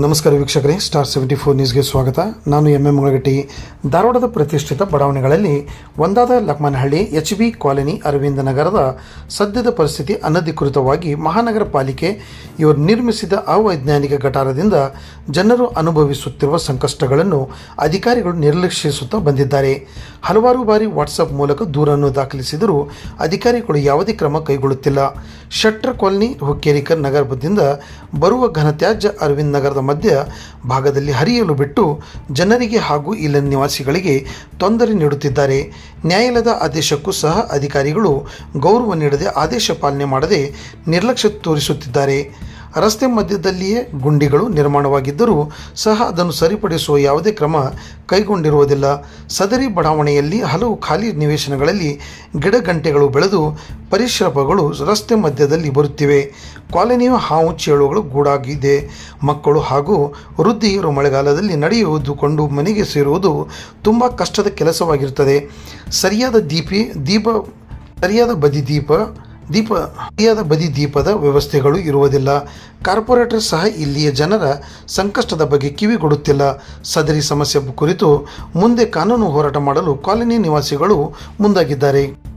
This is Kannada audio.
ನಮಸ್ಕಾರ ವೀಕ್ಷಕರೇ ಸ್ಟಾರ್ ಸೆವೆಂಟಿ ಫೋರ್ ನ್ಯೂಸ್ಗೆ ಸ್ವಾಗತ. ನಾನು ಎಂ ಎಂ ಮುಳಗಟ್ಟಿ. ಧಾರವಾಡದ ಪ್ರತಿಷ್ಠಿತ ಬಡಾವಣೆಗಳಲ್ಲಿ ಒಂದಾದ Lakamanahalli H B colony, Aravinda ನಗರದ ಸದ್ಯದ ಪರಿಸ್ಥಿತಿ ಅನಧಿಕೃತವಾಗಿ ಮಹಾನಗರ ಪಾಲಿಕೆ ಇವರು ನಿರ್ಮಿಸಿದ ಅವೈಜ್ಞಾನಿಕ ಗಟಾರದಿಂದ ಜನರು ಅನುಭವಿಸುತ್ತಿರುವ ಸಂಕಷ್ಟಗಳನ್ನು ಅಧಿಕಾರಿಗಳು ನಿರ್ಲಕ್ಷಿಸುತ್ತಾ ಬಂದಿದ್ದಾರೆ. ಹಲವಾರು ಬಾರಿ ವಾಟ್ಸಪ್ ಮೂಲಕ ದೂರನ್ನು ದಾಖಲಿಸಿದರೂ ಅಧಿಕಾರಿಗಳು ಯಾವುದೇ ಕ್ರಮ ಕೈಗೊಳ್ಳುತ್ತಿಲ್ಲ. ಶೆಟ್ರ್ ಕಾಲನಿ ಹುಕ್ಕೇರಿಕರ್ ನಗರದಿಂದ ಬರುವ ಘನತ್ಯಾಜ್ಯ ಅರವಿಂದ್ ನಗರದ ಮಧ್ಯ ಭಾಗದಲ್ಲಿ ಹರಿಯಲು ಬಿಟ್ಟು ಜನರಿಗೆ ಹಾಗೂ ಇಲ್ಲಿನ ನಿವಾಸಿಗಳಿಗೆ ತೊಂದರೆ ನೀಡುತ್ತಿದ್ದಾರೆ. ನ್ಯಾಯಾಲಯದ ಆದೇಶಕ್ಕೂ ಸಹ ಅಧಿಕಾರಿಗಳು ಗೌರವ ನೀಡದೆ ಆದೇಶ ಪಾಲನೆ ಮಾಡದೆ ನಿರ್ಲಕ್ಷ್ಯ ತೋರಿಸುತ್ತಿದ್ದಾರೆ. ರಸ್ತೆ ಮಧ್ಯದಲ್ಲಿಯೇ ಗುಂಡಿಗಳು ನಿರ್ಮಾಣವಾಗಿದ್ದರೂ ಸಹ ಅದನ್ನು ಸರಿಪಡಿಸುವ ಯಾವುದೇ ಕ್ರಮ ಕೈಗೊಂಡಿರುವುದಿಲ್ಲ. ಸದರಿ ಬಡಾವಣೆಯಲ್ಲಿ ಹಲವು ಖಾಲಿ ನಿವೇಶನಗಳಲ್ಲಿ ಗಿಡಗಂಟೆಗಳು ಬೆಳೆದು ಪರಿಶ್ರಮಗಳು ರಸ್ತೆ ಮಧ್ಯದಲ್ಲಿ ಬರುತ್ತಿವೆ. ಕಾಲೋನಿಯು ಹಾವು ಚೇಳುಗಳು ಗೂಡಾಗಿದೆ. ಮಕ್ಕಳು ಹಾಗೂ ವೃದ್ಧಿಯರು ಮಳೆಗಾಲದಲ್ಲಿ ನಡೆಯುವುದುಕೊಂಡು ಮನೆಗೆ ಸೇರುವುದು ತುಂಬ ಕಷ್ಟದ ಕೆಲಸವಾಗಿರುತ್ತದೆ. ಸರಿಯಾದ ದೀಪಿ, ದೀಪ, ಸರಿಯಾದ ಬದಿ ದೀಪ ದೀಪ ಬದಿ ದೀಪದ ವ್ಯವಸ್ಥೆಗಳು ಇರುವುದಿಲ್ಲ. ಕಾರ್ಪೊರೇಟರ್ ಸಹ ಇಲ್ಲಿಯ ಜನರ ಸಂಕಷ್ಟದ ಬಗ್ಗೆ ಕಿವಿಗೊಡುತ್ತಿಲ್ಲ ಸದರಿ ಸಮಸ್ಯೆ ಕುರಿತು ಮುಂದೆ ಕಾನೂನು ಹೋರಾಟ ಮಾಡಲು ಕಾಲೋನಿ ನಿವಾಸಿಗಳು ಮುಂದಾಗಿದ್ದಾರೆ.